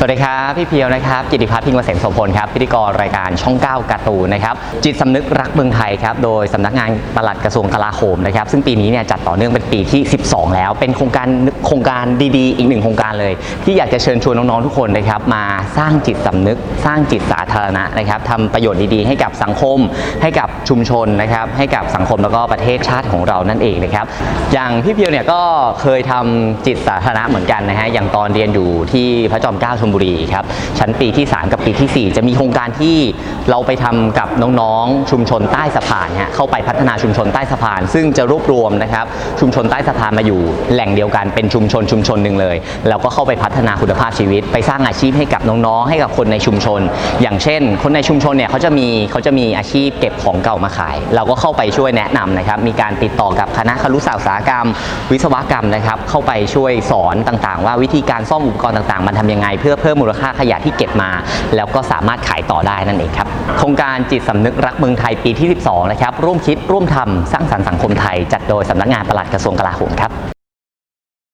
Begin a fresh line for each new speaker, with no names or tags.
สวัสดีครับ พี่เพียวนะครับกิติพัฒน์พิงเกษมโสพลครับพิธีกรรายการช่อง 9การ์ตูนนะครับจิตสำนึกรักเมืองไทยครับโดยสำนักงานปลัดกระทรวงกลาโหมนะครับซึ่งปีนี้เนี่ยจัดต่อเนื่องเป็นปีที่ 12 แล้ว เป็นโครงการโครงการดีๆ อีกหนึ่งโครงการเลย ที่อยากจะเชิญชวนน้องๆทุกคนนะครับมาสร้างจิตสำนึก สร้างจิตสาธารณะนะครับทำประโยชน์ดีๆ ให้กับสังคม ให้กับชุมชนนะครับให้กับสังคมแล้วก็ประเทศชาติของเรานั่นเองนะครับอย่างพี่เพียวเนี่ยก็เคยทำจิตสาธารณะเหมือนกันนะฮะอย่างตอนเรียนอยู่ที่พระจอมเกล้าชนบุรีครับชั้นปีที่ 3 กับปีทีสี่4 จะมีโครงการที่ เราไปทำกับน้องๆชุมชนใต้สะพานฮะเข้าไปพัฒนาชุมชนใต้สะพาน ซึ่งจะรวบรวมนะครับชุมชนใต้สะพานมาอยู่แหล่งเดียวกันเป็นชุมชนชุมชนหนึ่งเลย แล้วก็เข้าไปพัฒนาคุณภาพชีวิต ไปสร้างอาชีพให้กับน้องๆให้กับคนในชุมชน อย่างเช่น คนในชุมชนเนี่ยเขาจะมีเขาจะมีอาชีพเก็บของเก่ามาขาย เราก็เข้าไปช่วยแนะนำนะครับมีการติดต่อกับคณะครุศาสตร์สาหกรรม วิศวกรรมนะครับเข้าไปช่วยสอนต่างๆ ว่าวิธีการซ่อมอุปกรณ์ต่างๆ มันทำยังไง เพื่อเพิ่มมูลค่าขยะที่เก็บมา แล้วก็สามารถขายต่อได้นั่นเองครับโครงการจิตสำนึกรักเมืองไทยปีที่ 12 นะครับ ร่วมคิดร่วมทำสร้างสรรค์สังคมไทย จัดโดยสำนักงานปลัดกระทรวงกลาโหมครับ